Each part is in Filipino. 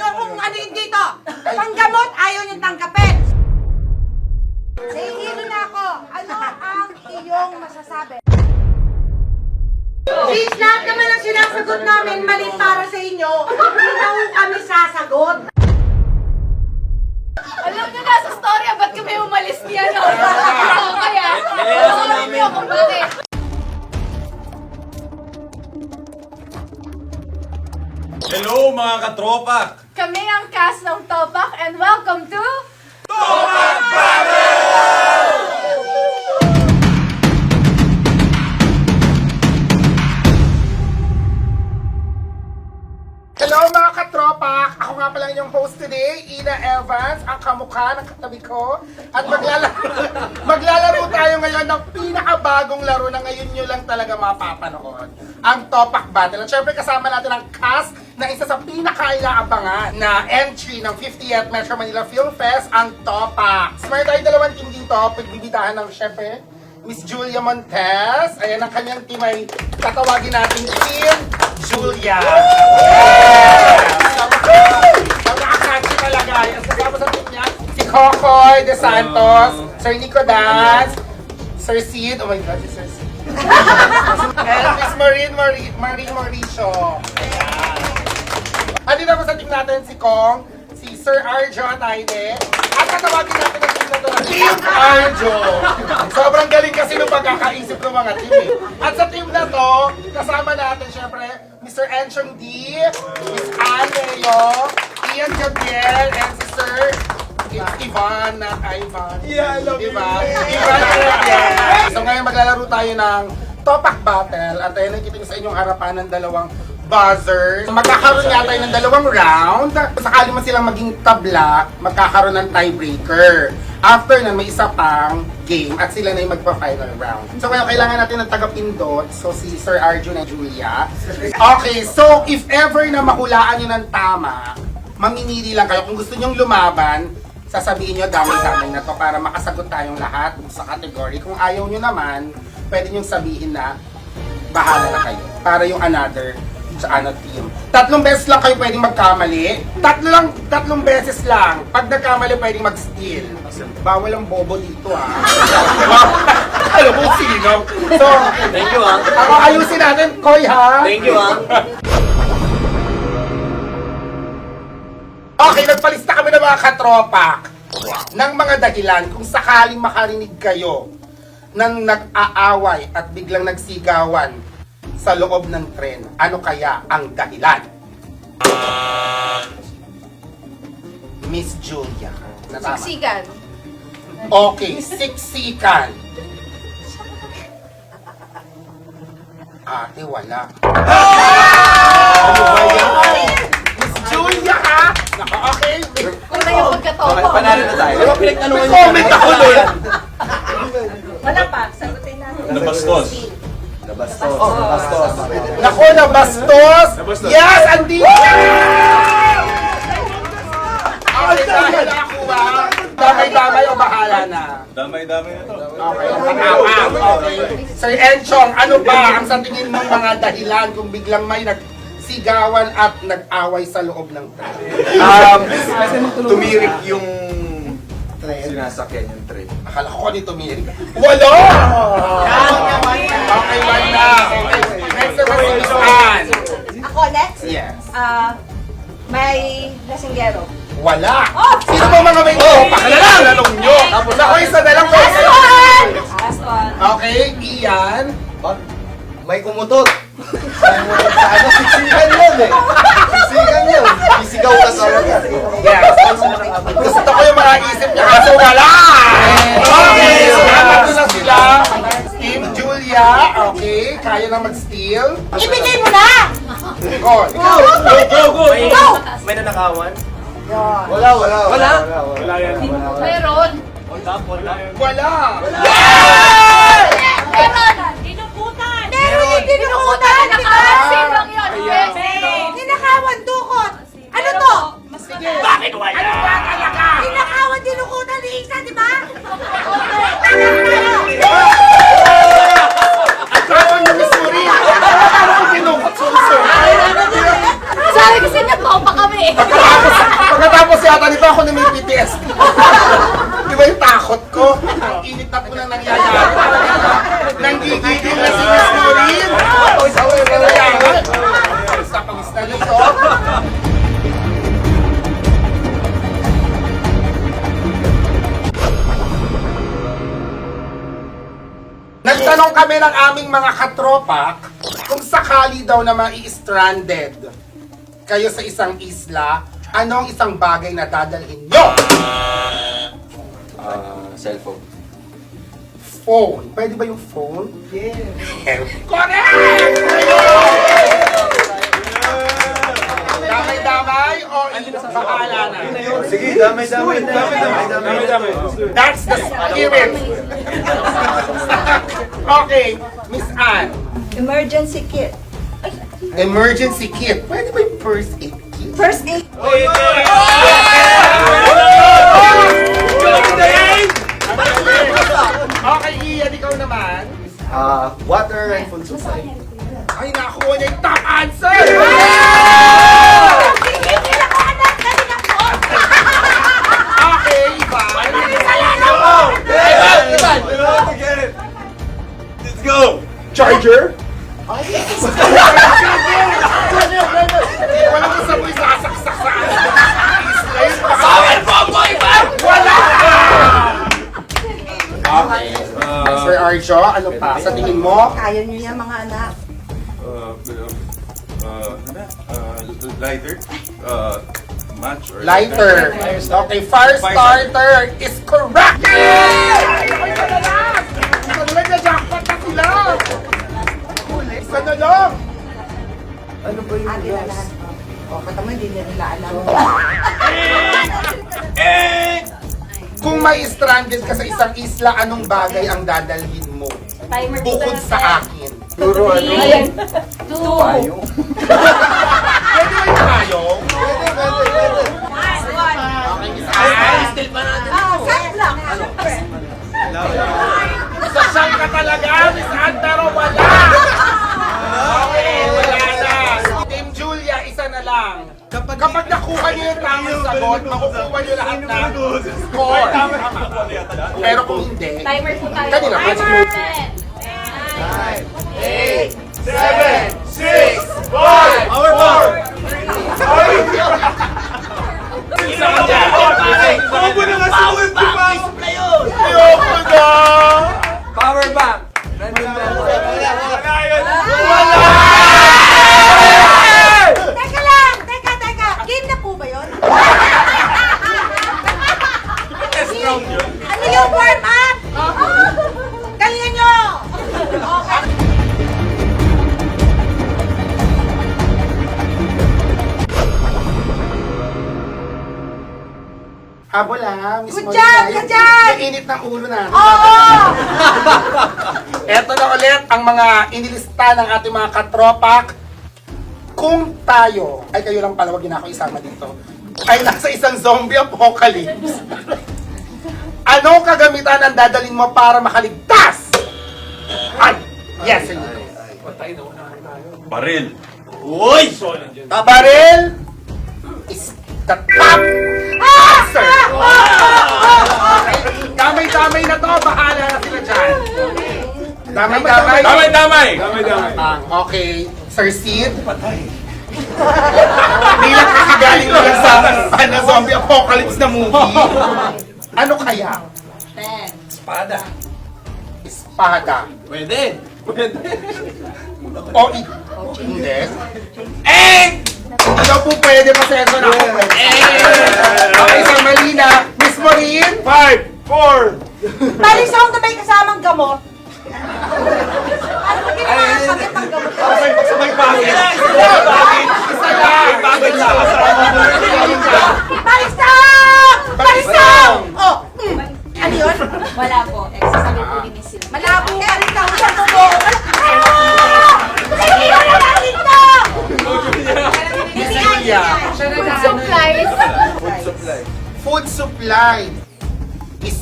nyo kung ano yung dito. Panggamot, ayaw nyo tanggapin. Nahihilo na ako. Ano ang iyong masasabi? Since lahat naman ang sinasagot namin mali para sa inyo, hindi na ho kami sasagot. Alam niyo na sa storya, ba't kami umalis niya, no? Kaya, alam niyo kung Hello mga katropa! Kami ang cast ng Topak and welcome to... Hello mga katropa! Ako nga pala yung host today, Ina Evans, ang kamukha ng katabi ko. At maglalaro, maglalaro tayo ngayon ng pinakabagong laro na ngayon nyo lang talaga mapapanood. Ang Topak Battle. At syempre kasama natin ang cast na isa sa pinaka-inaabangan na entry ng 50th Metro Manila Film Fest, ang Topak. Meron tayong dalawang team dito, pagbibitahan ng syempre Miss Julia Montes. Ayan ang kanyang team ay tatawagin natin Team Julia. Ang nakakatsi talaga. Ang kasama sa team niya, si Kokoy De Santos, Sir Nico Daz, Sir Sid, oh my God, si Sir Sid. And Miss Maureen, Marie, Marie Mauricio. Ayan. Andito po sa team natin si Kong, si Sir Arjo Ataide, at tatawagin natin ang team na to na Team Arjo. Sobrang galing kasi ng pagkakaisip ng mga team eh. At sa team na to, kasama natin syempre, Mr. Enchong D, Miss Anne Leo, Ian Gabriel, and si Sir Ivan na Ivan. Yeah, I love diba? Ivan Gabriel. So ngayon maglalaro tayo ng Topak Battle at ayun niyo sa inyong harapan ng dalawang buzzers. Magkakaroon nga tayo ng dalawang round. Sakali man silang maging tabla, magkakaroon ng tiebreaker. After nun, may isa pang game at sila na yung magpa-final round. So kaya kailangan natin ng taga-pindot. So si Sir Arjun and Julia. Okay, so if ever na mahulaan nyo ng tama, mamimili lang kayo. Kung gusto nyong lumaban, sasabihin nyo damay-damay na to para makasagot tayong lahat sa category. Kung ayaw nyo naman, pwede nyong sabihin na bahala na kayo. Para yung another sa ano team. Tatlong beses lang kayo pwedeng magkamali. Tatlo lang, tatlong beses lang. Pag nagkamali, pwedeng mag-steal. Bawal ang bobo dito ah. Alam mo, sino? So, Thank you, ah. ako ayusin natin, Koy ha? Thank you, ah. Okay, nagpalista kami ng mga katropa ng mga dahilan kung sakaling makarinig kayo ng nag-aaway at biglang nagsigawan sa loob ng tren. Ano kaya ang dahilan? Miss Julia. Natama. Siksikan. Okay, siksikan. Ate, wala. Ano ba yan? Miss Julia, ha? Naka, okay. Kung na yung pagkatopo. Panalo na tayo. Diba pinagtanungan May comment ako doon. Wala pa, sagutin natin. Nabastos. Nabastos. Nabastos. Nako, nabastos! Yes, andito! Okay, dahil ako ba? Damay-damay o bahala na? Damay-damay na to. Okay, tama. Okay. Sir Enchong, ano ba ang sa tingin mong mga dahilan kung biglang may nagsigawan at nag-away sa loob ng tren? Um, tumirik yung sinasakyan yung train. Akala ko nito Miri. Wala! Okay, one na. Okay. Next si Miss Ann. Ako next? Yes. Ah, may lasinggero. Wala. Oh! Sino ba mga may oh, pakalalang lalong nyo? Tapos ako isa na lang Last one! Last one. Okay, Ian. May kumutot. May kumutot sa ano? Siksikan yun eh. Siksikan yun. Sisigaw ka sa agad. Yes. Gusto ko yung mga isip niya kaso wala. Okay, so nandito na sila. Team Julia, okay, kaya na mag-steal. Ibigay mo na! Oh, ikaw. Go, go, go. May, Go! may nanakawan? Wala, wala. Wala? Wala yan. Meron. Wala. Meron. Pagkatapos Pagkatapos yata nito ako na may PTS. Di ba yung takot ko? Ang init na po nang nangyayari. Nanggigigil na si Miss Maureen. Kaya, sa pawis na nito. Nagtanong kami ng aming mga katropa kung sakali daw na mai-stranded kayo sa isang isla, ano ang isang bagay na dadalhin nyo? Ah, cellphone. Phone. Pwede ba yung phone? Yes. Correct! Damay-damay o bahala na? Sige, damay, damay, damay, damay, damay. That's the spirit. okay, Miss Anne. Emergency kit. Emergency kit. Pwede ba yung first aid kit? First aid. Okay, Ian, ikaw naman. Ah, water and food supply. Ay, nakuha niya yung top answer! Okay, Ivan. Let's go! Charger? Wala Sir Arjo, ano pa? Sa tingin mo? Kaya niyo yan mga anak. Uh, uh, uh, lighter? Uh, match or Lighter. Okay, fire starter is correct! Yay! Ay, isa na lang! Isa na lang, na sila! Isa na lang! Ano ba yung lahat. O, kata mo, hindi na nila alam. Kung may stranded ka sa isang isla, anong bagay ang dadalhin mo? Timer Bukod sa akin. Puro ano? Two. Payong. Pwede ba yung payong? Pwede, pwede, pwede. Okay, Miss Anne. Ah, sunblock. Siyempre. Sa siyang ka talaga, Miss Anne, pero wala! Okay, Kapag nakuha niyo yung tamang sagot, makukuha niyo lahat ng score. Pero kung hindi, Timer po tayo. kanina, Timer! 8, 7, ano yung warm up? Galingan nyo! Okay. Habol ha, Miss Good Molina. job, Yung- good job! Yung init ng ulo natin. Oo! Eto na ulit ang mga inilista ng ating mga katropak. Kung tayo, ay kayo lang pala, wag yun ako isama dito, ay nasa isang zombie apocalypse. Anong kagamitan ang dadalhin mo para makaligtas? Ay! Yes, sir. Baril. Baril is the top answer! Damay-damay na to, bahala na sila dyan. Damay-damay. Damay, damay! Damay, damay. Ah, okay. Sir Sid? Bilang kakagaling ko lang sa ano, zombie apocalypse na movie. Ano kaya? Ten. Espada. Pwede. O i... Hindi. Eh! Ano po pwede pasensya na ako? Eh! Okay, Sir Malina. Miss Maureen? Five, four, Balisaw na may kasamang gamot. Ano ba ginawa sa sakit ng gamot? may bagay. Isa lang! Bagay sa Balisaw! Balisaw! Oh, mm. ano yun? Wala po. Exercise po ni Miss Sylvia. Malabo ka rin sa usap mo. Hindi ko na nakita! Miss Julia. Food supplies. Food supply. Food supply is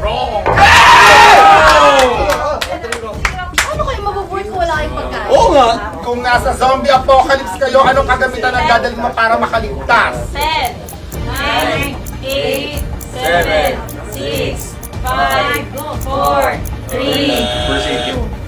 wrong. Oo nga. Kung nasa zombie apocalypse kayo, anong kagamitan ang dadalhin mo para makaligtas? 10, 9, 8, 7, 6, 5, 4, 3, 2,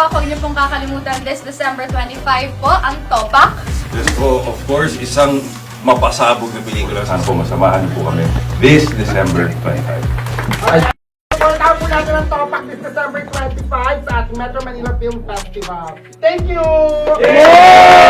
Topak, huwag niyo pong kakalimutan this December 25 po, ang Topak. Yes po, of course, isang mapasabog na pelikula. Sana po masamahan po kami this December 25. Puntahan po natin ang Topak this December 25 sa Metro Manila Film Festival. Thank you! Yeah!